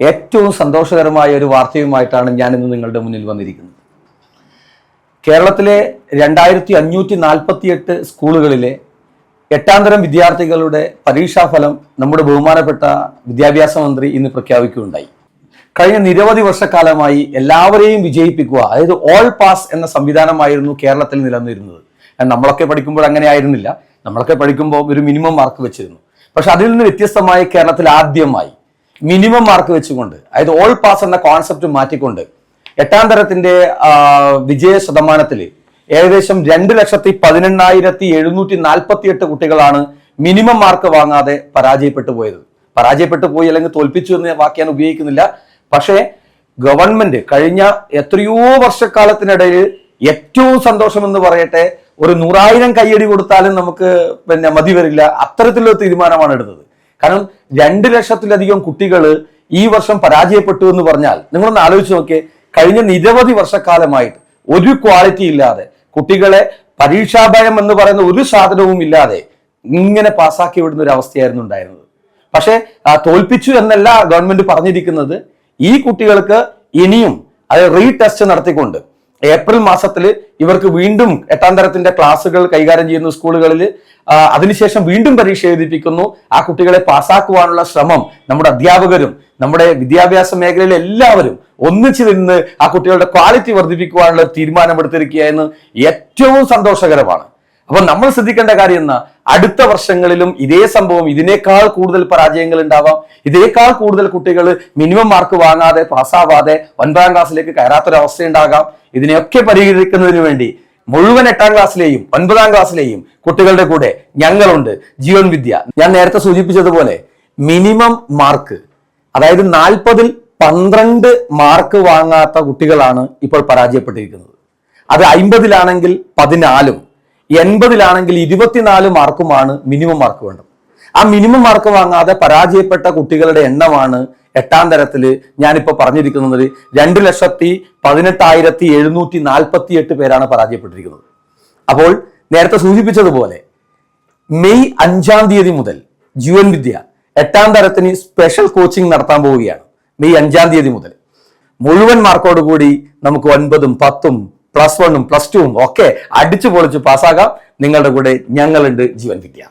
ഏറ്റവും സന്തോഷകരമായ ഒരു വാർത്തയുമായിട്ടാണ് ഞാൻ ഇന്ന് നിങ്ങളുടെ മുന്നിൽ വന്നിരിക്കുന്നത്. കേരളത്തിലെ രണ്ടായിരത്തി അഞ്ഞൂറ്റി നാൽപ്പത്തിയെട്ട് സ്കൂളുകളിലെ എട്ടാം തരം വിദ്യാർത്ഥികളുടെ പരീക്ഷാഫലം നമ്മുടെ ബഹുമാനപ്പെട്ട വിദ്യാഭ്യാസ മന്ത്രി ഇന്ന് പ്രഖ്യാപിക്കുകയുണ്ടായി. കഴിഞ്ഞ നിരവധി വർഷക്കാലമായി എല്ലാവരെയും വിജയിപ്പിക്കുക അതായത് ഓൾ പാസ് എന്ന സംവിധാനമായിരുന്നു കേരളത്തിൽ നിലനിന്നിരുന്നത്. നമ്മളൊക്കെ പഠിക്കുമ്പോൾ അങ്ങനെ ആയിരുന്നില്ല. നമ്മളൊക്കെ പഠിക്കുമ്പോൾ ഒരു മിനിമം മാർക്ക് വെച്ചിരുന്നു. പക്ഷെ അതിൽ നിന്ന് വ്യത്യസ്തമായി കേരളത്തിൽ ആദ്യമായി മിനിമം മാർക്ക് വെച്ചുകൊണ്ട് അതായത് ഓൾ പാസ് എന്ന കോൺസെപ്റ്റ് മാറ്റിക്കൊണ്ട് എട്ടാം തരത്തിന്റെ വിജയ ശതമാനത്തിൽ ഏകദേശം രണ്ട് ലക്ഷത്തി പതിനെണ്ണായിരത്തി എഴുന്നൂറ്റി നാൽപ്പത്തി എട്ട് കുട്ടികളാണ് മിനിമം മാർക്ക് വാങ്ങാതെ പരാജയപ്പെട്ടു പോയത്. പരാജയപ്പെട്ടു പോയി അല്ലെങ്കിൽ തോൽപ്പിച്ചു എന്ന് വാക്ക് ഞാൻ ഉപയോഗിക്കുന്നില്ല. പക്ഷേ ഗവൺമെന്റ് കഴിഞ്ഞ എത്രയോ വർഷക്കാലത്തിനിടയിൽ ഏറ്റവും സന്തോഷം എന്ന് പറയട്ടെ ഒരു നൂറായിരം കൈയടി കൊടുത്താലും നമുക്ക് പിന്നെ മതി വരില്ല. അത്തരത്തിലുള്ള തീരുമാനമാണ് എടുത്തത്. കാരണം രണ്ട് ലക്ഷത്തിലധികം കുട്ടികൾ ഈ വർഷം പരാജയപ്പെട്ടു എന്ന് പറഞ്ഞാൽ നിങ്ങളൊന്ന് ആലോചിച്ച് നോക്കിയേ. കഴിഞ്ഞ നിരവധി വർഷക്കാലമായിട്ട് ഒരു ക്വാളിറ്റി ഇല്ലാതെ കുട്ടികളെ പരീക്ഷാഭയം എന്ന് പറയുന്ന ഒരു സാധനവും ഇല്ലാതെ ഇങ്ങനെ പാസ്സാക്കി വിടുന്ന ഒരു അവസ്ഥയായിരുന്നു ഉണ്ടായിരുന്നത്. പക്ഷേ തോൽപ്പിച്ചു എന്നല്ല ഗവൺമെന്റ് പറഞ്ഞിരിക്കുന്നത്. ഈ കുട്ടികൾക്ക് ഇനിയും അത് റീ ടെസ്റ്റ് നടത്തിക്കൊണ്ട് ഏപ്രിൽ മാസത്തിൽ ഇവർക്ക് വീണ്ടും എട്ടാം തരത്തിന്റെ ക്ലാസ്സുകൾ കൈകാര്യം ചെയ്യുന്നു സ്കൂളുകളിൽ അതിനുശേഷം വീണ്ടും പരീക്ഷ എഴുതിപ്പിക്കുന്നു. ആ കുട്ടികളെ പാസ്സാക്കുവാനുള്ള ശ്രമം നമ്മുടെ അധ്യാപകരും നമ്മുടെ വിദ്യാഭ്യാസ മേഖലയിലെ എല്ലാവരും ഒന്നിച്ചു നിന്ന് ആ കുട്ടികളുടെ ക്വാളിറ്റി വർദ്ധിപ്പിക്കുവാനുള്ള തീരുമാനമെടുത്തിരിക്കുക എന്ന് ഏറ്റവും സന്തോഷകരമാണ്. അപ്പൊ നമ്മൾ ശ്രദ്ധിക്കേണ്ട കാര്യം എന്നാ അടുത്ത വർഷങ്ങളിലും ഇതേ സംഭവം ഇതിനേക്കാൾ കൂടുതൽ പരാജയങ്ങൾ ഉണ്ടാവാം. ഇതിനേക്കാൾ കൂടുതൽ കുട്ടികൾ മിനിമം മാർക്ക് വാങ്ങാതെ പാസ്സാവാതെ ഒൻപതാം ക്ലാസ്സിലേക്ക് കയറാത്തൊരവസ്ഥ ഉണ്ടാകാം ഇതിനെയൊക്കെ പരിഹരിക്കുന്നതിന് വേണ്ടി മുഴുവൻ എട്ടാം ക്ലാസ്സിലെയും ഒൻപതാം ക്ലാസ്സിലെയും കുട്ടികളുടെ കൂടെ ഞങ്ങളുണ്ട്. ജീവൻ വിദ്യ ഞാൻ നേരത്തെ സൂചിപ്പിച്ചതുപോലെ മിനിമം മാർക്ക് അതായത് നാൽപ്പതിൽ പന്ത്രണ്ട് മാർക്ക് വാങ്ങാത്ത കുട്ടികളാണ് ഇപ്പോൾ പരാജയപ്പെട്ടിരിക്കുന്നത്. അത് അമ്പതിലാണെങ്കിൽ പതിനാലും. എൺപതിലാണെങ്കിൽ ഇരുപത്തിനാല് മാർക്കുമാണ് മിനിമം മാർക്ക് വേണ്ടത്. ആ മിനിമം മാർക്ക് വാങ്ങാതെ പരാജയപ്പെട്ട കുട്ടികളുടെ എണ്ണമാണ് എട്ടാം തരത്തിൽ ഞാനിപ്പോ പറഞ്ഞിരിക്കുന്നത് രണ്ട് ലക്ഷത്തി പതിനെട്ടായിരത്തി എഴുന്നൂറ്റി നാൽപ്പത്തി എട്ട് പേരാണ് പരാജയപ്പെട്ടിരിക്കുന്നത്. അപ്പോൾ നേരത്തെ സൂചിപ്പിച്ചതുപോലെ മെയ് അഞ്ചാം തീയതി മുതൽ ജീവൻ വിദ്യ എട്ടാം തരത്തിന് സ്പെഷ്യൽ കോച്ചിങ് നടത്താൻ പോവുകയാണ്. മെയ് അഞ്ചാം തീയതി മുതൽ. മുഴുവൻ മാർക്കോട് കൂടി നമുക്ക് ഒൻപതും പത്തും പ്ലസ് വണ്ണും പ്ലസ് ടുവും ഒക്കെ അടിച്ചു പൊളിച്ച് പാസ്സാകാം. നിങ്ങളുടെ കൂടെ ഞങ്ങളുണ്ട് ജീവൻ വിദ്യ.